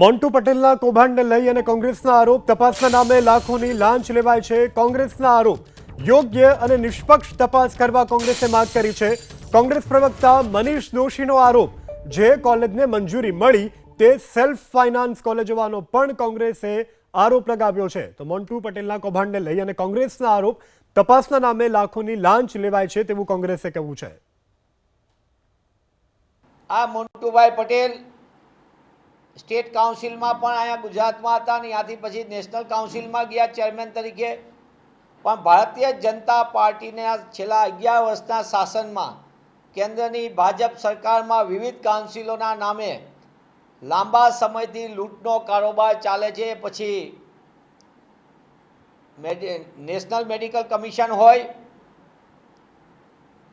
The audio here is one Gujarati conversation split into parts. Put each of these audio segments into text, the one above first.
મોન્ટુ પટેલના કૌભાંડને લઈ અને કોંગ્રેસના આરોપ તપાસના નામે લાખોની લાંચ લેવાય છે. કોંગ્રેસના આરોપ, યોગ્ય અને નિષ્પક્ષ તપાસ કરવા કોંગ્રેસે માંગ કરી છે. કોંગ્રેસ પ્રવક્તા મનીષ દોશીનો આરોપ, જે કોલેજને મંજૂરી મળી તે સેલ્ફ ફાઇનાન્સ કોલેજ હોવાનો પણ કોંગ્રેસે આરોપ લગાવ્યો છે. તો મોન્ટુ પટેલના કૌભાંડને લઈ અને કોંગ્રેસના આરોપ તપાસના નામે લાખોની લાંચ લેવાય છે તેવું કોંગ્રેસે કહેવું છે. આ મોન્ટુભાઈ પટેલ સ્ટેટ કાઉન્સિલમાં પણ અહીંયા ગુજરાતમાં હતા અને ત્યાંથી પછી નેશનલ કાઉન્સિલમાં ગયા ચેરમેન તરીકે. પણ ભારતીય જનતા પાર્ટીને છેલ્લા અગિયાર વર્ષના શાસનમાં કેન્દ્રની ભાજપ સરકારમાં વિવિધ કાઉન્સિલોના નામે લાંબા સમયથી લૂંટનો કારોબાર ચાલે છે. પછી નેશનલ મેડિકલ કમિશન હોય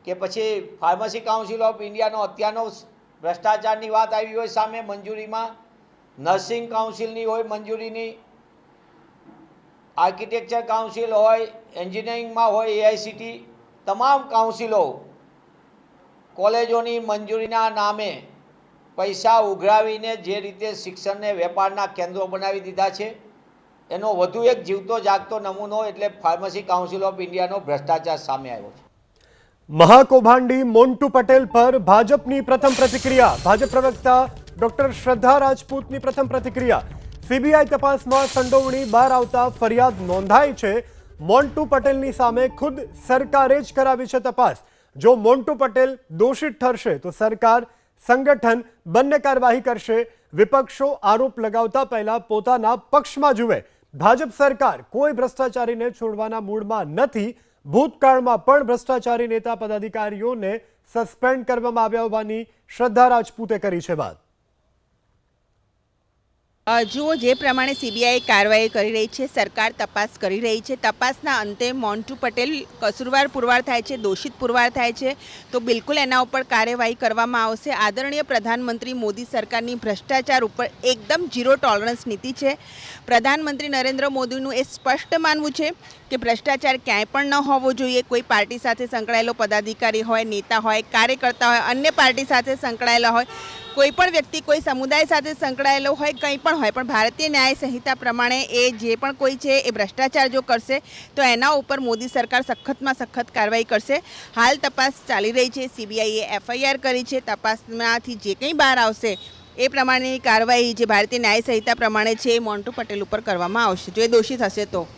કે પછી ફાર્મસી કાઉન્સિલ ઓફ ઇન્ડિયાનો અત્યારનો ભ્રષ્ટાચારની વાત આવી હોય સામે મંજૂરીમાં નર્સિંગ કાઉન્સિલની હોય, મંજૂરીની, આર્કિટેક્ચર કાઉન્સિલ હોય, એન્જિનિયરિંગમાં હોય એઆઈસીટી તમામ કાઉન્સિલો કોલેજોની મંજૂરીના નામે પૈસા ઉઘરાવીને જે રીતે શિક્ષણને વેપારના કેન્દ્રો બનાવી દીધા છે, એનો વધુ એક જીવતો જાગતો નમૂનો એટલે ફાર્મસી કાઉન્સિલ ઓફ ઇન્ડિયાનો ભ્રષ્ટાચાર સામે આવ્યો છે. મહાકૌભાંડી મોન્ટુ પટેલ પર ભાજપની પ્રથમ પ્રતિક્રિયા. ભાજપ પ્રવક્તા ડોક્ટર શ્રદ્ધા રાજપૂતની પ્રથમ પ્રતિક્રિયા. સીબીઆઈ તપાસમાં સંડોવણી બહાર આવતા ફરિયાદ નોંધાઈ છે. મોન્ટુ પટેલની સામે ખુદ સરકારે જ કરાવી છે તપાસ. જો મોન્ટુ પટેલ દોષિત ઠરશે, તો સરકાર, સંગઠન બંને કાર્યવાહી કરશે. વિપક્ષો આરોપ લગાવતા પહેલા પોતાના પક્ષમાં જુએ. ભાજપ સરકાર કોઈ ભ્રષ્ટાચારીને છોડવાના મૂડમાં નથી. ભૂતકાળમાં પણ ભ્રષ્ટાચારી નેતા પદાધિકારીઓને સસ્પેન્ડ કરવામાં આવ્યા હોવાની શ્રદ્ધા રાજપૂતે કરી છે વાત. જુઓ, જે પ્રમાણે સીબીઆઈ કાર્યવાહી કરી રહી છે, સરકાર તપાસ કરી રહી છે. તપાસના અંતે મોન્ટુ પટેલ કસુરવાર પુરવાર થાય છે, દોષિત પુરવાર થાય છે. તો બિલકુલ એના ઉપર કાર્યવાહી કરવામાં આવશે. આદરણીય પ્રધાનમંત્રી મોદી સરકારની ભ્રષ્ટાચાર ઉપર એકદમ ઝીરો ટોલરન્સ નીતિ છે. પ્રધાનમંત્રી નરેન્દ્ર મોદીનું એ સ્પષ્ટ માનવું છે કે ભ્રષ્ટાચાર ક્યાંય પણ ન હોવો જોઈએ. કોઈ પાર્ટી સાથે સંકળાયેલો પદાધિકારી હોય, નેતા હોય, કાર્યકર્તા હોય, અન્ય પાર્ટી સાથે સંકળાયેલા હોય, કોઈ પણ વ્યક્તિ કોઈ સમુદાય સાથે સંકળાયેલો હોય, કંઈ પણ હોય, પણ ભારતીય ન્યાય સંહિતા પ્રમાણે એ જે પણ કોઈ છે એ ભ્રષ્ટાચાર જો કરશે, તો એના ઉપર મોદી સરકાર સખતમાં સખત કાર્યવાહી કરશે. હાલ તપાસ ચાલી રહી છે સીબીઆઈએ એફઆઈઆર કરી છે. તપાસમાંથી જે કંઈ બહાર આવશે, એ પ્રમાણેની કાર્યવાહી જે ભારતીય ન્યાય સંહિતા પ્રમાણે છે એ મોન્ટુ પટેલ ઉપર કરવામાં આવશે. જો એ દોષી થશે તો.